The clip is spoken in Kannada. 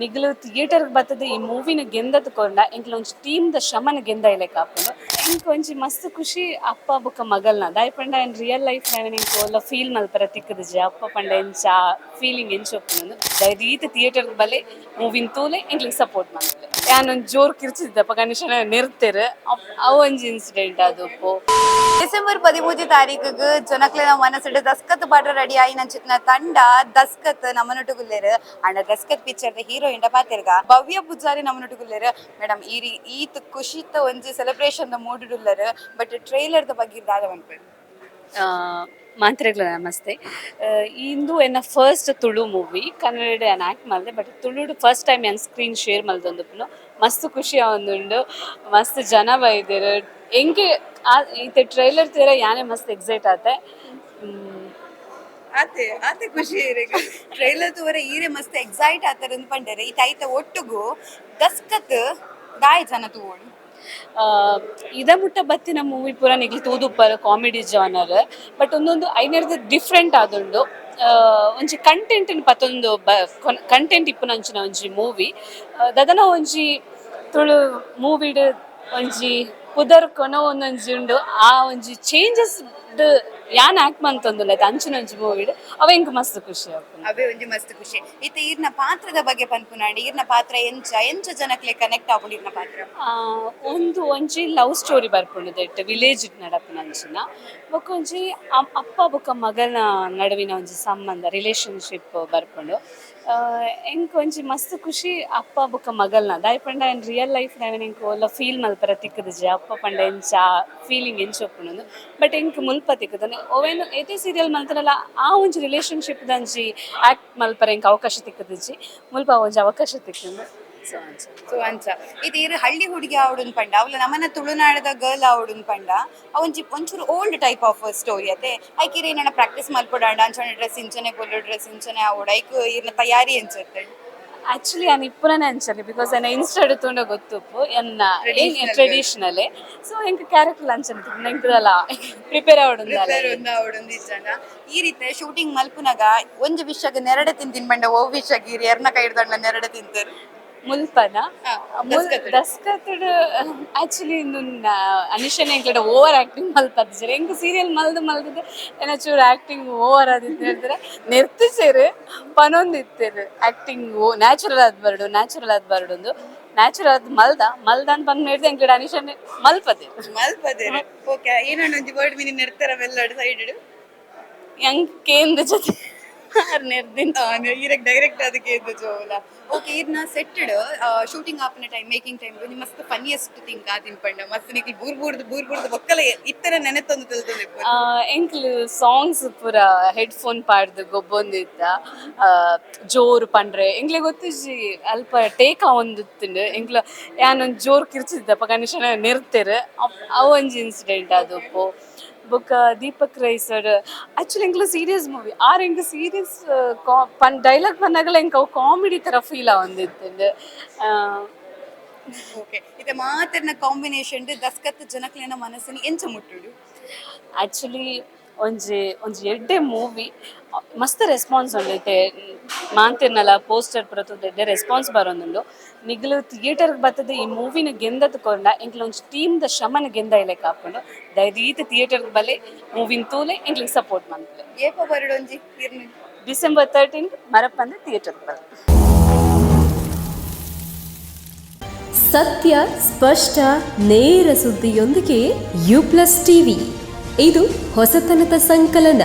ನಿಗ್ಲು ಥಿಯೇಟರ್ ಬರ್ತದೆ, ಈ ಮೂವಿನ ಗೆಂದದ ಕೊಂಡ, ಎಂಕ್ಲ ಒಂಜಿ ಟೀಮ್ದ ಶ್ರಮನ ಗೆಂದ ಇಲೆ ಕಾಪುಂಡು. ಎಂಕ್ ಒಂಜಿ ಮಸ್ತ್ ಖುಷಿ, ಅಪ್ಪ ಬೊಕ ಮಗಲ್ನ. ದಾಯ್ ಪಂಡ ಎನ್ ರಿಯಲ್ ಲೈಫ್ ನಾವ್ ಎಂಕ್ ಒಲ್ಲ ಫೀಲ್ ಮಲ್ಪರ ತಿಕ್ಕುದಿಜಿ ಅಪ್ಪ ಪಂಡ ಎಂಚ ಫೀಲಿಂಗ್ ಎಂಚ ಒಪ್ಪುಂಡು. ದಾಯ್ ರೀತಿ ಥಿಯೇಟರ್ ಬಲೆ, ಮೂವಿನ್ ತೂಲೆ ಎಂಕ್ಲಿಗೆ ಸಪೋರ್ಟ್ ಮಾಡ್ತಾರೆ ಯಾನೊಂದು ಜೋರ್ ಕಿರ್ಚಿದ್ದಪ್ಪ ಗಣೇಶನ ನೆರ್ತೇರು, ಅವು ಒಂಜಿ ಇನ್ಸಿಡೆಂಟ್ ಅದು ಡಿಸೆಂಬರ್ ಪದಿಮೂಜಿ ತಾರೀಕಿಗೆ ಜನಕ್ಲೆನ ಮನಸ್ಸಿಡ ದಸ್ಕತ್ ಪಾಟ ರೆಡಿ ಆಯಿ ನಂಚಿತ್ನ ತಂಡ ದಸ್ಕತ್ ನಮ್ಮನೊಟ್ಟುಗುಲ್ಲೇರು ಅಂಡ ದಸ್ಕತ್ ಪಿಕ್ಚರ್ ಪಾತಿರ್ಗ ಭವ್ಯ ಪೂಜಾರಿ ನಮ್ಮನೊಟ್ಟುಗುಲ್ಲೇರು ಮೇಡಮ್ ಈ ಈತ್ ಖುಷಿತ ಒಂಜಿ ಸೆಲೆಬ್ರೇಷನ್ ಮೂಡಿಡುಲ್ಲರು ಬಟ್ ಟ್ರೈಲರ್ ದ ಬಗ್ಗೆ ದಾದ ಮನ್ಪೇರು? ಮಾತ್ರೆಗಳ ನಮಸ್ತೆ. ಇಂದು ಎನ್ನ ಫಸ್ಟ್ ತುಳು ಮೂವಿ ಕನ್ನಡ ಅನ್ ಆ್ಯಕ್ಟ್ ಮಾಡಿದೆ ಬಟ್ ತುಳುಡು first time N screen share ಮಲ್ದೊಂದುಪ್ಪುನು ಮಸ್ತ್ ಖುಷಿ ಆವೊಂದುಂಡು. ಮಸ್ತ್ ಜನ ಬೈದಿರ. ಎಂಗೆ ಈತ ಟ್ರೈಲರ್ ತೀರ ಯಾನೇ ಮಸ್ತ್ ಎಕ್ಸೈಟ್ ಆತೆ. ಆತೆ ಆತೆ ಖುಷಿ ಟ್ರೈಲರ್ ತೂವರ ಈರೆ ಮಸ್ತ್ ಎಕ್ಸೈಟ್ ಆತರ ಪಂಡರೆ ಈ ಐತ ಒಟ್ಟುಗು ದಸ್ಕತ್ ದಾಯ್ ಜನ ತೂವೋಡು ಆ, ಇದ ಮುಟ್ಟ ಬತ್ತಿನ ಮೂವಿ ಪೂರ ನಿಗ್ಲಿ ತೂದುಪ್ಪರ್ ಕಾಮಿಡಿ ಜಾನರ್ ಬಟ್ ಒಂದೊಂದು ಐನರ್ದು ಡಿಫ್ರೆಂಟ್ ಆದುಂಡು ಒಂಜಿ ಕಂಟೆಂಟ್ ಪತ್ತೊಂದು ಕಂಟೆಂಟ್ ಇಪ್ಪುನ ಅಂಚಿನ ಒಂಜಿ ಮೂವಿ ದದನ ಒಂಜಿ ತುಳು ಮೂವಿಡ್ ಒಂಜಿ ಪುದರ್ ಕೊನೋ ಒಂದೊಂಜಿ ಉಂಡು. ಆ ಒಂಜಿ ಚೇಂಜಸ್ ಯಾನ್ ಆಕ್ಟ್ ಮಂತೊಂದುಲ್ಲ ಅಂಚಿನ ಒಂಜಿ ಮೂವಿಡ್ ಅವ ಎಂಕ್ ಮಸ್ತ್ ಖುಷಿ ಆಪುಂಡು ಅವೇ ಒಂಜಿ ಮಸ್ತ್ ಖುಷಿ. ಇತ್ತ ಇರ್ನ ಪಾತ್ರದ ಬಗ್ಗೆ ಪನ್ಪುನಾಡಿ ಇರ್ನ ಪಾತ್ರ ಎಂಚ ಎಂಚ ಜನಕ್ಲೆ ಕನೆಕ್ಟ್ ಆಪುಂಡು ಈರ್ನ ಪಾತ್ರ. ಆ, ಒಂದು ಒಂಜಿ ಲವ್ ಸ್ಟೋರಿ ಬರ್ಪುಂಡು ದೆಟ್ ವಿಲೇಜ್ ನಡಪುನ ಅಂಚಿನ. ಬೊಕ್ಕ ಒಂಜಿ ಅಮ್- ಅಪ್ಪ ಬೊಕ ಮಗನ ನಡುವಿನ ಒಂಜಿ ಸಂಬಂಧ ರಿಲೇಶನ್ಶಿಪ್ ಬರ್ಪುಂಡು ಎಂಕ್ ಒಂಜಿ ಮಸ್ತ್ ಖುಷಿ ಅಪ್ಪ ಬೊಕ್ಕ ಮಗಲ್ನ. ದಾಯ್ ಪಂಡ ಎನ್ ರಿಯಲ್ ಲೈಫ್ ನಾವೇನು ಎಂಕ್ ಒಲ್ಲ ಫೀಲ್ ಮಲ್ಪರ ತಿಕ್ಕುದಿಜಿ ಅಪ್ಪ ಪಂಡ ಎಂಚ ಫೀಲಿಂಗ್ ಎಂಚ ಒಪ್ಪುಂಡು ಬಟ್ ಎಂಕ್ ಮುಲ್ಪ ತಿಕ್ಕುದಾನೆ ಅವೇನು ಏತೆ ಸೀರಿಯಲ್ ಮಲ್ತನಲ್ಲ ಆ ಒಂಜಿ ರಿಲೇಶನ್ಶಿಪ್ ದಂಜಿ ಆಕ್ಟ್ ಮಲ್ಪರ ಎಂಕ್ ಅವಕಾಶ ತಿಕ್ಕದಜಿ ಮುಲ್ಪ ಒಂಜಿ ಅವಕಾಶ ತಿಕ್ಕುಂಡು ಸೊ ಅಂಚ ಸೊ ಅಂಚ ಇದು ಹಳ್ಳಿ ಹುಡುಗಿ ಆವಡುನ್ ಪಂಡ ಅವಳು ನಮನ ತುಳುನಾಡದ ಗರ್ಲ್ ಆವಡುನ್ ಪಂಡ ಅವೊಂಜಿ ಒಂಚೂರು ಓಲ್ಡ್ ಟೈಪ್ ಆಫ್ ಸ್ಟೋರಿ ಅತೆ ಐಕಿ ಏನನ ಪ್ರಾಕ್ಟೀಸ್ ಮಾಡ್ಕೊಡ ಅಂಚನೆ ಡ್ರೆಸ್ ಇಂಚನೆ ಕೊಲ್ಲು ಡ್ರೆಸ್ ಇಂಚನೆ ಆವಡ ಐಕ್ ಇರ್ನ ತಯಾರಿ ಅನ್ಸುತ್ತೆ ಆಕ್ಚುಲಿ ನಾನು ಇಪ್ಪನೇ ಅಂಚಲಿ ಬಿಕಾಸ್ ನನ್ನ ಇನ್ಸ್ಟಾ ತುಂಡ ಗೊತ್ತುಪ್ಪು ಎನ್ನ ಟ್ರೆಡಿಷನಲ್ ಸೊ ಎಂಕ್ ಕ್ಯಾರೆಕ್ಟರ್ ಅಂಚನೆ ನೆಂಕದಲ್ಲ ಪ್ರಿಪೇರ್ ಇಜ್ಜನ ಈ ರೀತಿ ಶೂಟಿಂಗ್ ಮಲ್ಪುನಗ ಒಂದು ವಿಷಯಗ ನೆರಡೆ ತಿಂತಿನ್ ಬಂಡ ಓ ವಿಷಯ ಇರಿ ಎರ್ನ ಕೈ ಹಿಡ್ದಂಡ ನೆರಡೆ ತಿಂತರು. ಮುಲ್ಪನ? ಹಾ, ದಸ್ಕತ್ತುಡು. ಆಕ್ಚುಲಿ ಇಂದು ಅನಿಶನ್ ಎಂಕ್ಲಡ ಓವರ್ ಆಕ್ಟಿಂಗ್ ಮಲ್ಪದ ಸರ್ ಎಂಕ್ ಸೀರಿಯಲ್ ಮಲ್ದು ಮಲ್ದು ಏನ ಚೂರು ಆಕ್ಟಿಂಗ್ ಓವರ್ ಆದಿತ್ತು ಹೇಳಿದ್ರೆ ನಿರ್ತಿಸೇರು ಪನೊಂದಿತ್ತೇರು ಆಕ್ಟಿಂಗ್ ಓ ನ್ಯಾಚುರಲ್ ಆದ್ ಬರ್ಡು ನ್ಯಾಚುರಲ್ ಆದ್ ಬರ್ಡು ಒಂದು ನ್ಯಾಚುರಲ್ ಆದ್ ಮಲ್ದ ಮಲ್ದ ಅಂತ ಬಂದ್ ಹೇಳಿದ್ರೆ ಎಂಕ್ಲಡ ಅನಿಶನ್ ಮಲ್ಪದೆ ಮಲ್ಪದೆ ಓಕೆ ಏನೋ ಒಂದು ವರ್ಡ್ ಮೀನಿ ನೆರ್ತರ ಮೆಲ್ಲಡ್ ಸೈಡ್ ಹೆಂಗ್ ಕೇಂದ್ರ ಜೊತೆ ಈರಕ್ ಡೈರೆಕ್ಟ್ ಅದಕ್ಕೆ ಇದು ಜೋಲ. ಓಕೆ ಇರ್ನ ಸೆಟ್ಟಡ್ ಶೂಟಿಂಗ್ ಆಪನ ಟೈಮ್ ಮೇಕಿಂಗ್ ಟೈಮ್ ನೀವು ಮಸ್ತ್ ಫನಿಯೆಸ್ಟ್ ಥಿಂಗ್ ಆ ಪಂಡ ಮಸ್ತ್ ನಿಕ್ಲಿ ಬೂರ್ ಬೂರ್ದು ಬೂರ್ ಬೂರ್ದು ಬೊಕ್ಕಲ ಇತ್ತರ ನೆನೆತೊಂದು ತಿಳ್ತೊಂದು ಎಂಕ್ಲು ಸಾಂಗ್ಸ್ ಪೂರ ಹೆಡ್ಫೋನ್ ಪಾಡ್ದು ಗೊಬ್ಬೊಂದಿತ್ತ ಜೋರು ಪಂಡ್ರೆ ಎಂಕ್ಲೆ ಗೊತ್ತಿಜಿ ಅಲ್ಪ ಟೇಕ್ ಒಂದಿತ್ತುಂಡು. ಯಾನ್ ಯಾನೊಂದು ಜೋರ್ ಕಿರ್ಚಿದ್ದಪ್ಪ ಗಣೇಶನ ನೆರ್ತೇರು ಅವ್ ಒಂಜಿ ಇನ್ಸಿಡೆಂಟ್ ಅದು ಬೊಕ್ಕ ದೀಪಕ್ ರೈ ಸರ್ ಆಕ್ಚುಲಿ ಎಂಕ್ಲ ಸೀರಿಯಸ್ ಮೂವಿ ಆರ್ ಎಂಕ್ ಸೀರಿಯಸ್ ಪನ್ ಡೈಲಾಗ್ ಬಂದಾಗಲ್ಲ ಎಂಕ್ ಅವು ಕಾಮಿಡಿ ತರ ಫೀಲ್ ಆವೊಂದಿತ್ತುಂಡು ಓಕೆ ಇದೆ ಮಾತಿನ ಕಾಂಬಿನೇಷನ್ ದಸ್ಕತ್ ಜನಕ್ಲೆನ ಮನಸ್ಸಿನ ಎಂಚ ಮುಟ್ಟುಡು? ಆಕ್ಚುಲಿ ಒಂಜಿ ಒಂಜಿ ಎಡ್ಡೆ ಮೂವಿ ಮಸ್ತ್ ರೆಸ್ಪಾನ್ಸ್ ಉಂಡೈತೆ ಮಾಂತಿರ್ನಲ ಪೋಸ್ಟರ್ ಪುರತುದು ಎಡ್ಡೆ ರೆಸ್ಪಾನ್ಸ್ ಬರೋದುಂಡು ನಿಗ್ಲು ಥಿಯೇಟರ್ಗೆ ಬರ್ತದೆ ಈ ಮೂವಿನ ಗೆಂದದ ಕೊಂಡ ಎಂಕ್ಲ ಒಂಜಿ ಟೀಮ್ದ ಶ್ರಮನ ಗೆಂದ ಇಲ್ಲ ಕಾಪುಂಡು ದಯದೀತ ಥಿಯೇಟರ್ಗೆ ಬಲೆ ಮೂವಿನ ತೂಲೆ ಎಂಕ್ಲಿಗೆ ಸಪೋರ್ಟ್ ಮಾಡ್ತಾರೆ ಏಪ ಬರಡೊಂಜಿ ಡಿಸೆಂಬರ್ ತರ್ಟೀನ್ ಮರಪ್ಪಂದ ಥಿಯೇಟರ್ಗೆ ಬರ್ತದೆ ಸತ್ಯ ಸ್ಪಷ್ಟ ನೇರ ಸುದ್ದಿಯೊಂದಿಗೆ ಯು ಪ್ಲಸ್ ಟಿವಿ ಇದು ಹೊಸತನದ ಸಂಕಲನ.